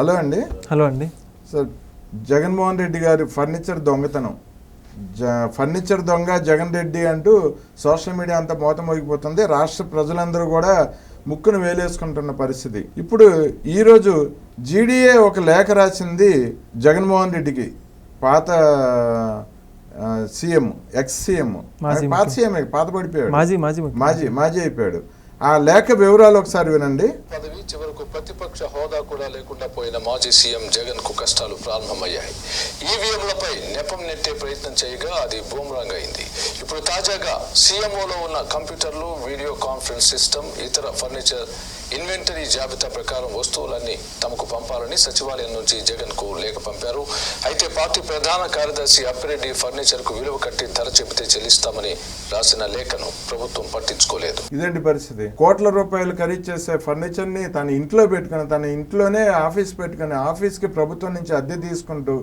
Hello అండి. Hello అండి. Sir Jaganmohan Reddy గారి ఫర్నిచర్ దొంగతనం. జ ఫర్నిచర్ దొంగ జగన్ రెడ్డి అంటూ సోషల్ మీడియా అంతా మోత మోగిపోతుంది. రాష్ట్ర ప్రజలందరూ కూడా ముక్కును వేలేసుకుంటున్న పరిస్థితి. ఇప్పుడు ఈరోజు జీడీఏ ఒక లేఖ రాసింది జగన్మోహన్ రెడ్డికి. పాత సీఎం ఎక్స్ సీఎం పాత సీఎం పాత పడిపోయాడు. మాజీ మాజీ మాజీ మాజీ అయిపోయాడు. ఆ లేఖ వివరాలు ఒకసారి వినండి. హోదా కూడా లేకుండా పోయిన మాజీ సీఎం జగన్కు కష్టాలు ప్రారంభమయ్యాయి. ఈవీఎంలపై నెపం నెట్టే ప్రయత్నం చేయగా అది బూమరాంగ్ అయింది ఇప్పుడు తాజాగా సీఎంఓలో ఉన్న కంప్యూటర్లు వీడియో కాన్ఫరెన్స్ సిస్టమ్ ఇతర ఫర్నిచర్ ఇన్వెంటరీ జాబితా ప్రకారం వస్తువులన్నీ తమకు పంపాలని సచివాలయం నుంచి జగన్కు లేఖ పంపారు. అయితే పార్టీ ప్రధాన కార్యదర్శి అప్పిరెడ్డి ఫర్నిచర్కు విలువ కట్టి ధర చెబితే చెల్లిస్తామని రాసిన లేఖను ప్రభుత్వం పట్టించుకోలేదు. ఇదేంటి పరిస్థితి? కోట్ల రూపాయలు ఖరీదు చేసే ఫర్నిచర్ని తన ఇంట్లో పెట్టుకుని తన ఇంట్లోనే ఆఫీస్ పెట్టుకుని ఆఫీస్కి ప్రభుత్వం నుంచి అద్దె తీసుకుంటూ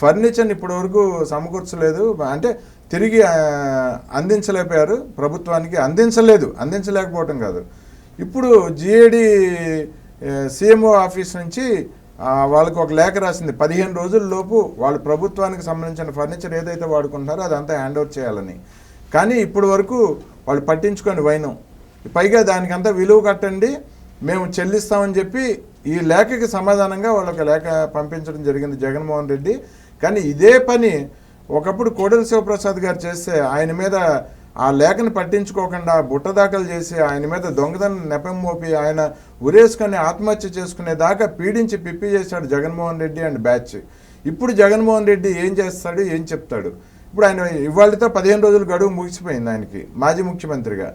ఫర్నిచర్ని ఇప్పటి వరకు సమకూర్చలేదు. అంటే తిరిగి అందించలేకపోయారు. ప్రభుత్వానికి అందించలేదు. అందించలేకపోవటం కాదు. ఇప్పుడు జిఏడి సీఎంఓ ఆఫీస్ నుంచి వాళ్ళకు ఒక లేఖ రాసింది. పదిహేను రోజుల్లోపు వాళ్ళు ప్రభుత్వానికి సంబంధించిన ఫర్నిచర్ ఏదైతే వాడుకుంటున్నారో అదంతా హ్యాండ్ ఓవర్ చేయాలని. కానీ ఇప్పటి వరకు వాళ్ళు పట్టించుకొని వైనం. పైగా దానికంతా విలువ కట్టండి మేము చెల్లిస్తామని చెప్పి ఈ లేఖకి సమాధానంగా వాళ్ళకి లేఖ పంపించడం జరిగింది జగన్మోహన్ రెడ్డి. కానీ ఇదే పని ఒకప్పుడు కోడెల శివప్రసాద్ గారు చేస్తే ఆయన మీద ఆ లేఖను పట్టించుకోకుండా బుట్ట దాఖలు చేసి ఆయన మీద దొంగతనం నెపం మోపి ఆయన ఉరేసుకొని ఆత్మహత్య చేసుకునే దాకా పీడించి పిప్పి చేశాడు జగన్మోహన్ రెడ్డి అండ్ బ్యాచ్. ఇప్పుడు జగన్మోహన్ రెడ్డి ఏం చేస్తాడు ఏం చెప్తాడు? ఇప్పుడు ఆయన ఇవాళతో పదిహేను రోజులు గడువు ముగిసిపోయింది ఆయనకి మాజీ ముఖ్యమంత్రిగా.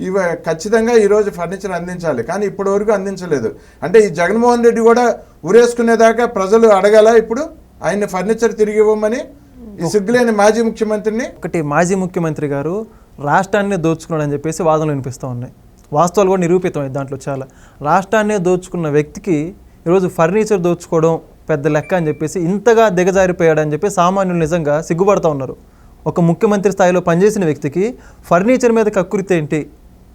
ఇవ ఖచ్చితంగా ఈరోజు ఫర్నిచర్ అందించాలి. కానీ ఇప్పటి వరకు అందించలేదు. అంటే ఈ జగన్మోహన్ రెడ్డి కూడా ఉరేసుకునేదాకా ప్రజలు అడగాల ఇప్పుడు? ఆయన ఫర్నిచర్ తిరిగి ఇవ్వమని? ఈ సిగ్గులేని మాజీ ముఖ్యమంత్రిని? ఒకటి మాజీ ముఖ్యమంత్రి గారు రాష్ట్రాన్ని దోచుకున్నాడని చెప్పేసి వాదనలు వినిపిస్తూ ఉన్నాయి. వాస్తవాలు కూడా నిరూపితమై దాంట్లో చాలా. రాష్ట్రాన్నే దోచుకున్న వ్యక్తికి ఈరోజు ఫర్నిచర్ దోచుకోవడం పెద్ద లెక్క అని చెప్పేసి ఇంతగా దిగజారిపోయాడని చెప్పి సామాన్యులు నిజంగా సిగ్గుపడుతూ ఉన్నారు. ఒక ముఖ్యమంత్రి స్థాయిలో పనిచేసిన వ్యక్తికి ఫర్నిచర్ మీద కక్కురితే ఏంటి?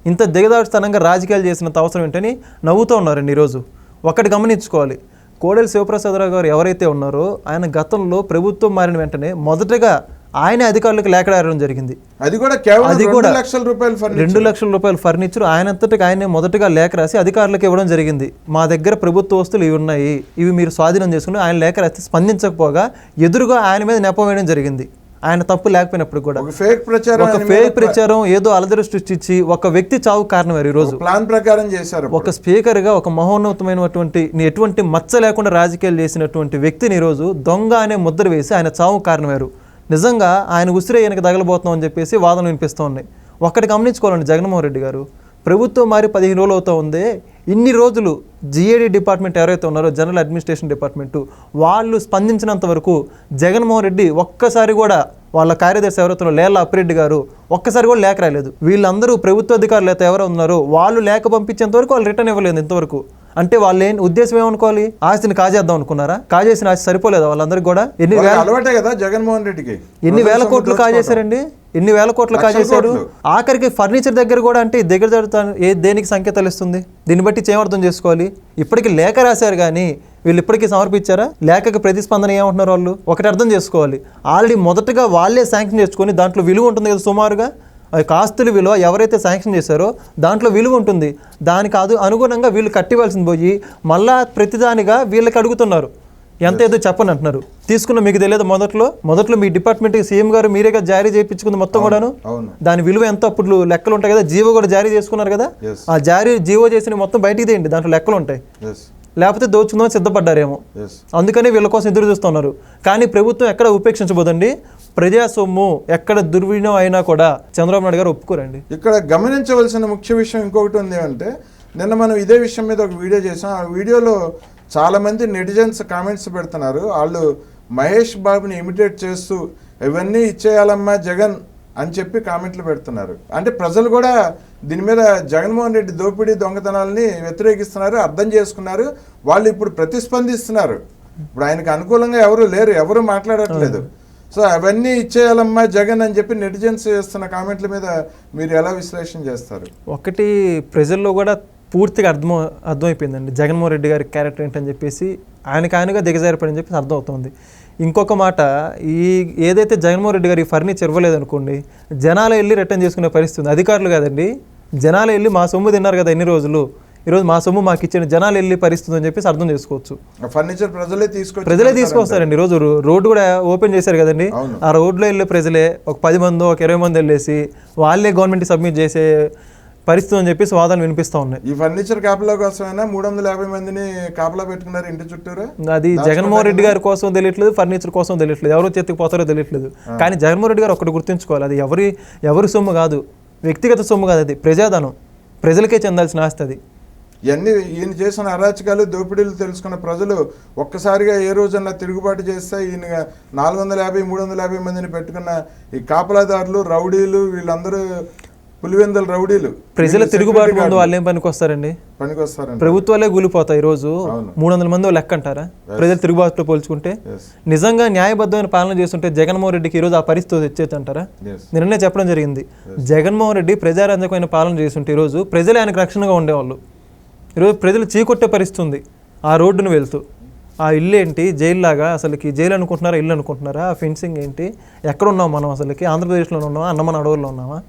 ఇంత దిగజారుతనంగా రాజకీయాలు చేసినంత అవసరం ఏంటని నవ్వుతూ ఉన్నారండి ఈరోజు. ఒకటి గమనించుకోవాలి. కోడెల శివప్రసాదరావు గారు ఎవరైతే ఉన్నారో ఆయన గతంలో ప్రభుత్వం మారిన వెంటనే మొదటగా ఆయన అధికారులకు లేఖ రాయడం జరిగింది. అది కూడా కేవలం అది కూడా లక్షల రూపాయల రెండు లక్షల రూపాయల ఫర్నిచర్ ఆయనంతటికి ఆయనే మొదటగా లేఖ రాసి అధికారులకు ఇవ్వడం జరిగింది. మా దగ్గర ప్రభుత్వ వస్తువులు ఇవి ఉన్నాయి. ఇవి మీరు స్వాధీనం చేసుకుని ఆయన లేఖ రాసి స్పందించకపోగా ఎదురుగా ఆయన మీద నెపం వేయడం జరిగింది. ఆయన తప్పు లేకపోయినప్పుడు కూడా. ఫేక్ ప్రచారం ఒక ఫేక్ ప్రచారం ఏదో అలదరి సృష్టించి ఒక వ్యక్తి చావు కారణం ఈ రోజు. ప్లాన్ ప్రకారం చేశారు ఒక స్పీకర్గా ఒక మహోన్నతమైనటువంటి నీ ఎటువంటి మచ్చ లేకుండా రాజకీయాలు చేసినటువంటి వ్యక్తిని ఈరోజు దొంగ అనే ముద్ర వేసి ఆయన చావు కారణమయ్యారు నిజంగా ఆయన ఉసిరే ఈయనకి తగలబోతున్నాం అని చెప్పేసి వాదనలు వినిపిస్తూ ఉన్నాయి. ఒక్కటి గమనించుకోవాలండి జగన్మోహన్ రెడ్డి గారు. ప్రభుత్వం మారి పదిహేను రోజులు అవుతా ఉంది. ఇన్ని రోజులు జిఏడి డిపార్ట్మెంట్ ఎవరైతే ఉన్నారో జనరల్ అడ్మినిస్ట్రేషన్ డిపార్ట్మెంట్ వాళ్ళు స్పందించినంత వరకు జగన్మోహన్ రెడ్డి ఒక్కసారి కూడా వాళ్ళ కార్యదర్శి ఎవరైతే ఉన్నారో లేళ్ళ అప్పిరెడ్డి గారు ఒక్కసారి కూడా లేఖ రాయలేదు వీళ్ళందరూ ప్రభుత్వ అధికారులు అయితే ఎవరో ఉన్నారో వాళ్ళు లేఖ పంపించేంత వరకు వాళ్ళు రిటర్న్ ఇవ్వలేదు ఇంతవరకు. అంటే వాళ్ళు ఏం ఉద్దేశం ఏమనుకోవాలి? ఆస్తిని కాజేద్దాం అనుకున్నారా? కాజేసిన ఆస్తి సరిపోలేదా వాళ్ళందరికీ కూడా? ఎన్ని వేల అలవాటే కదా జగన్మోహన్ రెడ్డికి. ఎన్ని వేల కోట్లు కాజేశారండి? ఎన్ని వేల కోట్లు కాజేశారు. ఆఖరికి ఫర్నిచర్ దగ్గర కూడా అంటే దగ్గర జరుగుతా ఏ దేనికి సంకేతాలు ఇస్తుంది దీన్ని బట్టి చేయమర్థం చేసుకోవాలి? ఇప్పటికి లేఖ రాశారు కానీ వీళ్ళు ఇప్పటికీ సమర్పించారా? లేఖకి ప్రతిస్పందన ఏమంటున్నారు వాళ్ళు? ఒకటి అర్థం చేసుకోవాలి. ఆల్రెడీ మొదటగా వాళ్ళే శాంక్షన్ చేసుకొని దాంట్లో విలువ ఉంటుంది కదా సుమారుగా? ఆస్తుల విలువ ఎవరైతే శాంక్షన్ చేశారో దాంట్లో విలువ ఉంటుంది. దానికి అదు అనుగుణంగా వీళ్ళు కట్టివ్వాల్సింది పోయి మళ్ళా ప్రతిదానిగా వీళ్ళకి అడుగుతున్నారు. ఎంత ఏదో చెప్పని అంటున్నారు. తీసుకున్న మీకు తెలియదు మొదట్లో. మొదట్లో మీ డిపార్ట్మెంట్ సీఎం గారు మీరేగా జారీ చేయించుకుంది మొత్తం కూడాను. దాని విలువ ఎంత? అప్పుడు లెక్కలు ఉంటాయి కదా. జీవో కూడా జారీ చేసుకున్నారు కదా. ఆ జారీ జీవో చేసిన మొత్తం బయటికి తీయండి. దాంట్లో లెక్కలు ఉంటాయి. లేకపోతే దోచుకుందాం సిద్ధపడ్డారేమో. అందుకని వీళ్ళ కోసం ఎదురు చూస్తున్నారు కానీ ప్రభుత్వం ఎక్కడ ఉపేక్షించబోదండి? ప్రజా సొమ్ము ఎక్కడ దుర్వినియోగం అయినా కూడా చంద్రబాబు నాయుడు గారు ఒప్పుకోరండి. ఇక్కడ గమనించవలసిన ముఖ్య విషయం ఇంకొకటి ఉంది ఏమంటే నిన్న మనం ఇదే విషయం మీద ఒక వీడియో చేసాం ఆ వీడియోలో చాలా మంది నెటిజన్స్ కామెంట్స్ పెడుతున్నారు. వాళ్ళు మహేష్ బాబుని ఇమిటేట్ చేస్తూ ఇవన్నీ ఇచ్చేయాలమ్మా జగన్ అని చెప్పి కామెంట్లు పెడుతున్నారు. అంటే ప్రజలు కూడా దీని మీద జగన్మోహన్ రెడ్డి దోపిడీ దొంగతనాలని వ్యతిరేకిస్తున్నారు అర్థం చేసుకున్నారు. వాళ్ళు ఇప్పుడు ప్రతిస్పందిస్తున్నారు. ఇప్పుడు ఆయనకు అనుకూలంగా ఎవరు లేరు ఎవరు మాట్లాడట్లేదు. సో అవన్నీ ఇచ్చేయాలమ్మా జగన్ అని చెప్పి నెటిజన్స్ చేస్తున్న కామెంట్ల మీద మీరు ఎలా విశ్లేషణ చేస్తారు? ఒకటి ప్రజల్లో కూడా పూర్తిగా అర్థం అర్థమైపోయిందండి. జగన్మోహన్ రెడ్డి గారి క్యారెక్టర్ ఏంటని చెప్పేసి ఆయనకు ఆయనగా దిగజారిపోయని చెప్పేసి అర్థమవుతుంది. ఇంకొక మాట ఈ ఏదైతే జగన్మోహన్ రెడ్డి గారు ఈ ఫర్నిచర్ ఇవ్వలేదనుకోండి జనాలు వెళ్ళి రిటర్న్ చేసుకునే పరిస్థితి ఉంది. అధికారులు కాదండి. జనాలు వెళ్ళి మా సొమ్ము తిన్నారు కదా ఎన్ని రోజులు ఈరోజు మా సొమ్ము మాకు ఇచ్చిన జనాలు వెళ్ళి పరిస్థితి అని చెప్పేసి అర్థం చేసుకోవచ్చు. ఫర్నిచర్ ప్రజలే తీసుకొచ్చి ప్రజలే తీసుకొస్తారండి. ఈరోజు రోడ్డు కూడా ఓపెన్ చేశారు కదండి. ఆ రోడ్లో వెళ్ళే ప్రజలే ఒక పది మంది ఒక ఇరవై మంది వెళ్ళేసి వాళ్ళే గవర్నమెంట్ సబ్మిట్ చేసే పరిస్థితి అని చెప్పేసి వాదనలు వినిపిస్తూ ఉన్నాయి. ఈ ఫర్నిచర్ కాపలా కోసమైనా మూడు వందల యాభై మందిని కాపలా పెట్టుకున్నారు ఇంటి చుట్టూరా. అది జగన్మోహన్ రెడ్డి గారి కోసం తెలియట్లేదు ఫర్నిచర్ కోసం తెలియట్లేదు ఎవరు చేతికి పోతారో తెలియట్లేదు. కానీ జగన్మోహన్ రెడ్డి గారు ఒకటి గుర్తుంచుకోవాలి అది ఎవరి ఎవరి సొమ్ము కాదు వ్యక్తిగత సొమ్ము కాదు అది ప్రజాధనం. ప్రజలకే చెందాల్సిన ఆస్తి అది. ఇవన్నీ ఈయన చేసిన అరాచకాలు దోపిడీలు తెలుసుకున్న ప్రజలు ఒక్కసారిగా ఏ రోజన్నా తిరుగుబాటు చేస్తే ఈయన నాలుగు వందల యాభై మూడు వందల యాభై మందిని పెట్టుకున్న ఈ కాపలాదారులు రౌడీలు వీళ్ళందరూ పులివెందుల రౌడీలు. ప్రజల తిరుగుబాటు ముందు వాళ్ళు ఏం పనికి వస్తారండి పనికి వస్తారండి ప్రభుత్వాలే కూలిపోతాయి ఈరోజు. మూడు వందల మంది లెక్క అంటారా? ప్రజలు తిరుగుబాటుతో పోల్చుకుంటే. నిజంగా న్యాయబద్ధమైన పాలన చేస్తుంటే జగన్మోహన్ రెడ్డికి ఈరోజు ఆ పరిస్థితి వచ్చేది అంటారా. నిన్ననే చెప్పడం జరిగింది. జగన్మోహన్ రెడ్డి ప్రజారంజకమైన పాలన చేస్తుంటే ఈరోజు ప్రజలు ఆయనకు రక్షణగా ఉండేవాళ్ళు. ఈరోజు ప్రజలు చీకొట్టే పరిస్థితి ఉంది. ఆ రోడ్డును వెళ్తూ. ఆ ఇల్లు ఏంటి? జైలు లాగా అసలుకి జైలు అనుకుంటున్నారా ఇల్లు అనుకుంటున్నారా? ఆ ఫెన్సింగ్ ఏంటి? ఎక్కడ ఉన్నాం మనం అసలుకి? ఆంధ్రప్రదేశ్లో ఉన్నామా అన్నమన అడవుల్లో ఉన్నామా.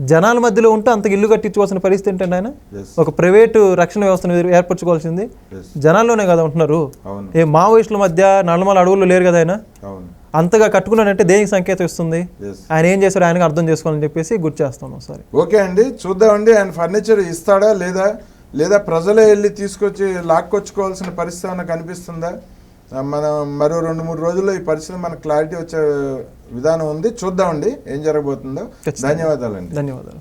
జనాల మధ్యలో ఉంటే అంత ఇల్లు కట్టించుకోవాల్సిన పరిస్థితి ఏంటండి ఆయన. ఒక ప్రైవేటు రక్షణ వ్యవస్థను ఏర్- ఏర్పరచుకోవాల్సింది. జనాల్లోనే కదా ఉంటున్నారు. ఏ మావోయిస్టుల మధ్య నల్లమల అడవుల్లో లేరు కదా ఆయన? అంతగా కట్టుకున్నాడంటే దేనికి సంకేతం ఇస్తుంది. ఆయన ఏం చేశారో ఆయనకు అర్థం చేసుకోవాలని చెప్పేసి గుర్తు చేస్తాను ఒకసారి. ఓకే అండి చూద్దామండి. ఆయన ఫర్నిచర్ ఇస్తాడా లేదా లేదా ప్రజలే వెళ్ళి తీసుకొచ్చి లాక్కొచ్చుకోవాల్సిన పరిస్థితి కనిపిస్తుందా? మనం మరో రెండు మూడు రోజుల్లో ఈ పరిస్థితి మనకు క్లారిటీ వచ్చే విధానం ఉంది. చూద్దామండి. ఏం జరగబోతుందో. ధన్యవాదాలండి. ధన్యవాదాలు.